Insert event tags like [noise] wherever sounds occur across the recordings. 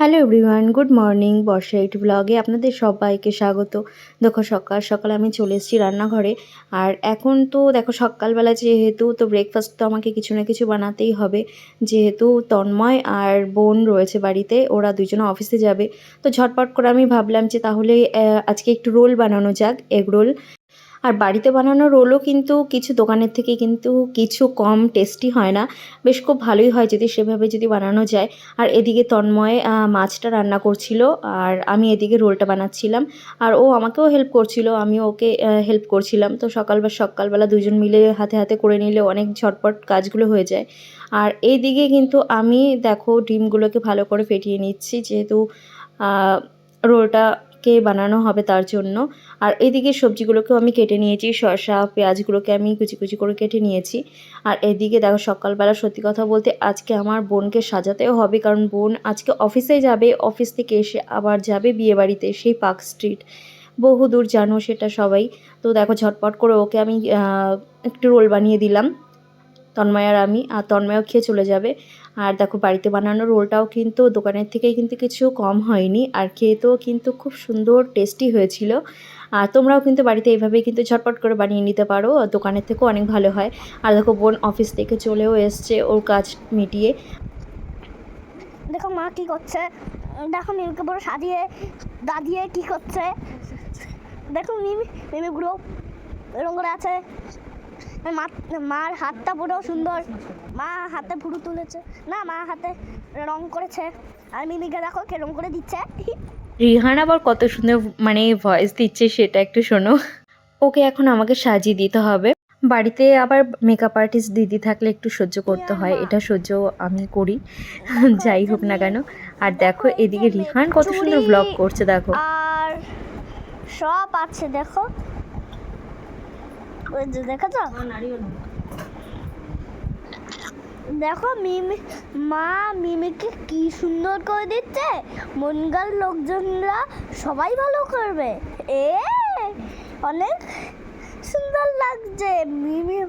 Hello everyone good morning Barsha eight ব্লগে আপনাদের সবাইকে স্বাগত। দেখো সকাল সকাল আমি চলে এসেছি রান্নাঘরে। আর এখন তো দেখো সকালবেলা যেহেতু, তো ব্রেকফাস্ট তো আমাকে কিছু না কিছু বানাতেই হবে। যেহেতু তন্ময় আর বোন রয়েছে বাড়িতে, ওরা দুজনে অফিসে যাবে। তো ঝটপট করে আমি ভাবলাম যে তাহলে আজকে একটু রোল বানানো যাক, এগ রোল। আর বাড়িতে বানানো রোলও কিন্তু কিছু দোকানের থেকে কিন্তু কিছু কম টেস্টি হয় না। বেশ খুব ভালোই হয় যদি সেভাবে যদি বানানো যায়। আর এদিকে তন্ময় মাছটা রান্না করছিল আর আমি এদিকে রোলটা বানাচ্ছিলাম। আর ও আমাকেও হেল্প করছিল আমি ওকে হেল্প করছিলাম। তো সকাল বা সকালবেলা দুজন মিলে হাতে হাতে করে নিলে অনেক ঝটপট কাজগুলো হয়ে যায়। আর এইদিকে কিন্তু আমি দেখো ডিমগুলোকে ভালো করে ফেটিয়ে নিচ্ছি যেহেতু আহ, রোলটাকে বানানো হবে তার জন্য। আর এদিকে সবজিগুলোকেও আমি কেটে নিয়েছি, শসা, পেঁয়াজগুলোকে আমি কুচি কুচি করে কেটে নিয়েছি। আর এদিকে দেখো সকালবেলা সত্যি কথা বলতে আজকে আমার বোনকে সাজাতেও হবে, কারণ বোন আজকে অফিসে যাবে, অফিস থেকে এসে আবার যাবে বিয়েবাড়িতে সেই পার্ক স্ট্রিট। বহু দূর জানো সেটা সবাই। তো দেখো ঝটপট করে ওকে আমি একটু রোল বানিয়ে দিলাম। তন্ময় আর আমি, আর তন্ময়ও খেয়ে চলে যাবে। আর দেখো বাড়িতে বানানো রোলটাও কিন্তু দোকানের থেকে কিন্তু কিছু কম হয়নি। আর খেতেও কিন্তু খুব সুন্দর টেস্টি হয়েছিল। আর তোমরাও কিন্তু বাড়িতে এইভাবেই কিন্তু ঝটপট করে বানিয়ে নিতে পারো। দোকানের থেকেও অনেক ভালো হয়। আর দেখো বোন অফিস থেকে চলেও এসছে ওর কাজ মিটিয়ে। দেখো মা কি করছে? দেখো মিমিকে পুরো সাজিয়ে দাদিয়ে কি করছে? দেখো মিমি মিমি পুরো এরকম করে আছে। মার হাতটা পুরো সুন্দর। মা হাতে ফুরু তুলেছে। না মা হাতে রং করেছে। আর মিমিকে দেখো কেরম করে দিচ্ছে। রিহান আবার কত সুন্দর মানে ভয়েস দিচ্ছে সেটা একটু শোনো। ওকে এখন আমাকে সাজিয়ে দিতে হবে। বাড়িতে আবার মেকআপ আর্টিস্ট দিদি থাকলে একটু সহ্য করতে হয়। এটা সহ্য আমি করি। যাই হোক না কেন। আর দেখো এদিকে রিহান কত সুন্দর ব্লগ করছে দেখো। আর সব আছে দেখো। ওই যে দেখেছ? দেখো মিমি মা মিমিকে কি সুন্দর করে দিচ্ছে। মনগার লোকজনরা সবাই ভালো করবে। এ অনেক সুন্দর লাগছে মিমি।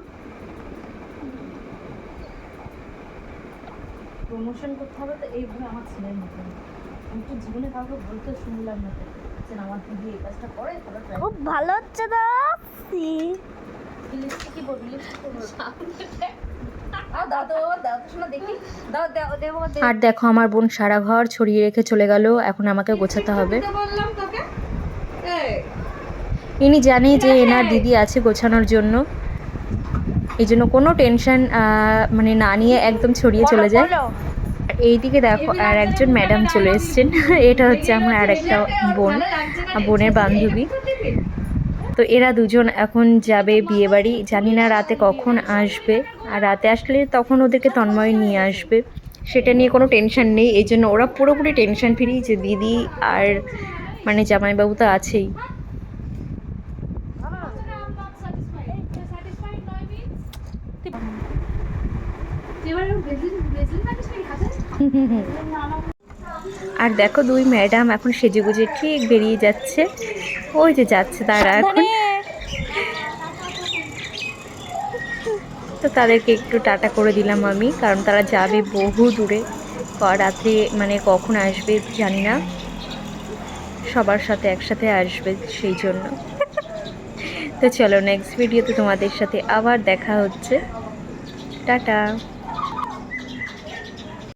প্রমোশন করতে হবে তো এইভাবে আমার ছেলের মতন আমি তো জীবনে কাউকে বলতে শুনলাম না। আমার দিদি এই কাজটা করে খুব ভালো হচ্ছে সি- লিপস্টিকই লিপস্টিক আর দেখো আমার বোন সারা ঘর ছড়িয়ে রেখে চলে গেল। এখন আমাকে গোছাতে হবে। ইনি জানে যে এনার দিদি আছে গোছানোর জন্য। এই জন্য কোনো টেনশন মানে না নিয়ে একদম ছড়িয়ে চলে যায়। এইদিকে দেখো আর একজন ম্যাডাম চলে এসছেন। [laughs] এটা হচ্ছে আমার আর একটা বোন বোনের বান্ধবী। তো এরা দুজন এখন যাবে বিয়ে বাড়ি জানি না রাতে কখন আসবে। আর রাতে আসলে তখন ওদেরকে তন্ময় নিয়ে আসবে। সেটা নিয়ে কোনো টেনশন নেই। এই জন্য ওরা পুরোপুরি টেনশন ফ্রি যে দিদি আর মানে জামাইবাবু তো আছেই। [laughs] আর দেখো দুই ম্যাডাম এখন সেজেগুজে ঠিক বেরিয়ে যাচ্ছে। ওই যে যাচ্ছে তারা এখন। তো তাদেরকে একটু টাটা করে দিলাম আমি কারণ তারা যাবে বহু দূরে। রাত্রে মানে কখন আসবে জানি না। সবার সাথে একসাথে আসবে সেই জন্য। তো চলো নেক্সট ভিডিওতে তোমাদের সাথে আবার দেখা হচ্ছে। টাটা।